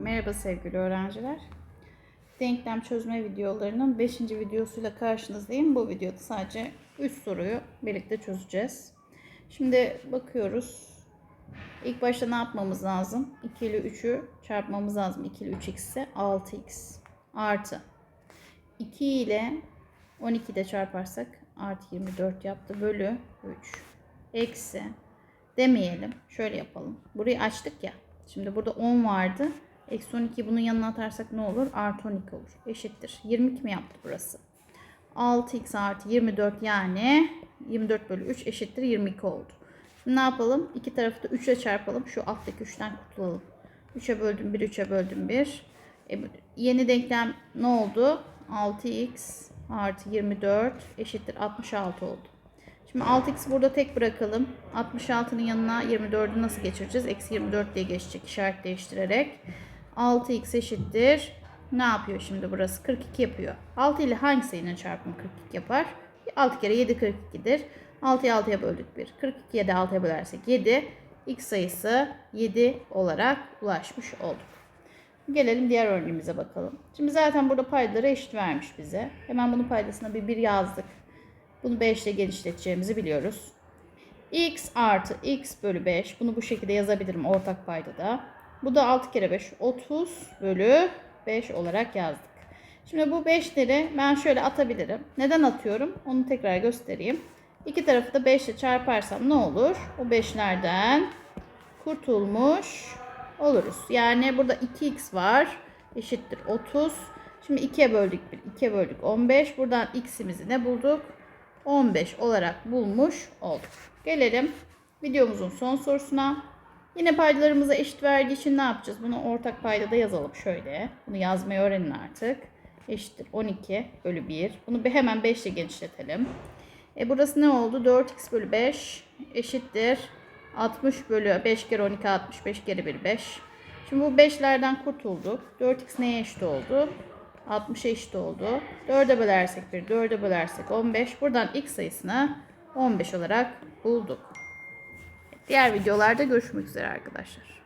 Merhaba sevgili öğrenciler. Denklem çözme videolarının 5. videosuyla karşınızdayım. Bu videoda sadece 3 soruyu birlikte çözeceğiz. Şimdi bakıyoruz. İlk başta ne yapmamız lazım? 2 ile 3'ü çarpmamız lazım. 2 ile 3x ise 6x artı 2 ile 12 de çarparsak artı 24 yaptı bölü 3 eksi demeyelim. Şöyle yapalım. Burayı açtık ya. Şimdi burada 10 vardı. Eksi 12 bunun yanına atarsak ne olur? Artı 12 olur. Eşittir. 22 mi yaptı burası? 6x artı 24 yani 24 bölü 3 eşittir 22 oldu. Ne yapalım? İki tarafı da 3 ile çarpalım. Şu alttaki 3'ten kurtulalım. 3'e böldüm 1, 3'e böldüm 1. E, yeni denklem ne oldu? 6x artı 24 eşittir 66 oldu. Şimdi 6x burada tek bırakalım. 66'nın yanına 24'ü nasıl geçireceğiz? Eksi 24 diye geçecek işaret değiştirerek. 6x eşittir. Ne yapıyor şimdi burası? 42 yapıyor. 6 ile hangi sayının çarpımı 42 yapar? 6 kere 7 42'dir. 6'yı 6'ya böldük 1. 42'ye de 6'ya bölersek 7. X sayısı 7 olarak ulaşmış olduk. Gelelim diğer örneğimize bakalım. Şimdi zaten burada paydaları eşit vermiş bize. Hemen bunun paydasına bir 1 yazdık. Bunu 5 ile genişleteceğimizi biliyoruz. x artı x bölü 5. Bunu bu şekilde yazabilirim ortak paydada. Bu da 6 kere 5 30 bölü 5 olarak yazdık. Şimdi bu 5'leri ben şöyle atabilirim. Neden atıyorum? Onu tekrar göstereyim. İki tarafı da 5 ile çarparsam ne olur? O 5'lerden kurtulmuş oluruz. Yani burada 2x var. Eşittir 30. Şimdi 2'ye böldük 1. 2'ye böldük 15. Buradan x'imizi ne bulduk? 15 olarak bulmuş olduk. Gelelim videomuzun son sorusuna. Yine paydalarımıza eşit verdiği için ne yapacağız? Bunu ortak paydada yazalım şöyle. Bunu yazmayı öğrenin artık. Eşittir 12 bölü 1. Bunu bir hemen 5 ile genişletelim. E burası ne oldu? 4x bölü 5 eşittir 60 bölü 5 kere 12 60 5 kere 1 5. Şimdi bu 5'lerden kurtulduk. 4x neye eşit oldu? 60'a eşit oldu. 4'e bölersek 1, 4'e bölersek 15. Buradan x sayısını 15 olarak bulduk. Diğer videolarda görüşmek üzere arkadaşlar.